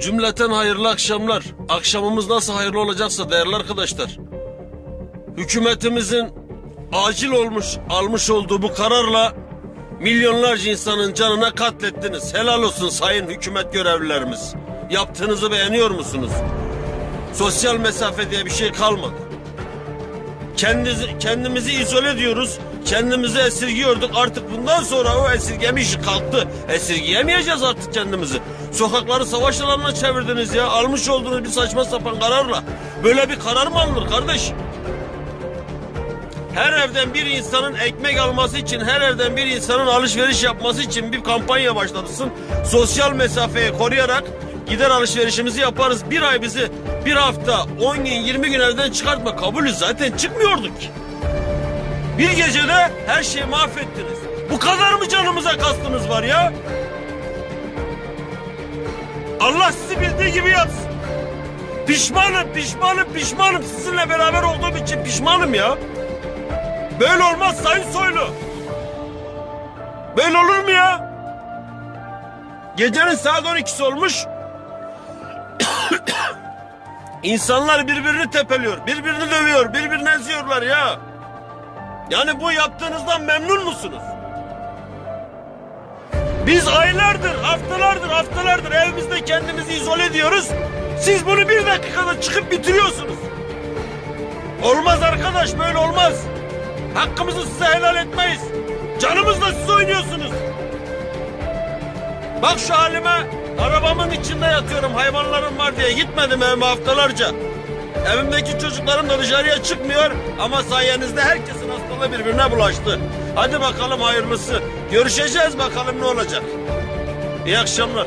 Cümleten hayırlı akşamlar. Akşamımız nasıl hayırlı olacaksa değerli arkadaşlar. Hükümetimizin acil olmuş almış olduğu bu kararla milyonlarca insanın canına katlettiniz. Helal olsun sayın hükümet görevlilerimiz. Yaptığınızı beğeniyor musunuz? Sosyal mesafe diye bir şey kalmadı. Kendimizi, kendimizi izole diyoruz. Kendimizi esirgiyorduk. Artık bundan sonra o esirgeme işi kalktı. Esirgeyemeyeceğiz artık kendimizi. Sokakları savaş alanına çevirdiniz ya. Almış olduğunuz bir saçma sapan kararla. Böyle bir karar mı alınır kardeş? Her evden bir insanın ekmek alması için, her evden bir insanın alışveriş yapması için bir kampanya başlatırsın. Sosyal mesafeyi koruyarak gider alışverişimizi yaparız. Bir ay bizi bir hafta, 10 gün, 20 gün evden çıkartma. Kabulüz zaten çıkmıyorduk ki. Bir gecede her şeyi mahvettiniz. Bu kadar mı canımıza kastınız var ya? Allah sizi bildiği gibi yapsın. Pişmanım, pişmanım, pişmanım. Sizinle beraber olduğum için pişmanım ya. Böyle olmaz Sayın Soylu. Böyle olur mu ya? Gecenin saat 12'si olmuş. İnsanlar birbirini tepeliyor, birbirini dövüyor, birbirini eziyorlar ya. Yani bu yaptığınızdan memnun musunuz? Biz aylardır, haftalardır, haftalardır evimizde kendimizi izole ediyoruz. Siz bunu bir dakikada çıkıp bitiriyorsunuz. Olmaz arkadaş, böyle olmaz. Hakkımızı size helal etmeyiz. Canımızla siz oynuyorsunuz. Bak şu halime. Arabamın içinde yatıyorum hayvanlarım var diye gitmedim evime haftalarca. Evimdeki çocuklarım da dışarıya çıkmıyor ama sayenizde herkesin hastalığı birbirine bulaştı. Hadi bakalım hayırlısı. Görüşeceğiz bakalım ne olacak. İyi akşamlar.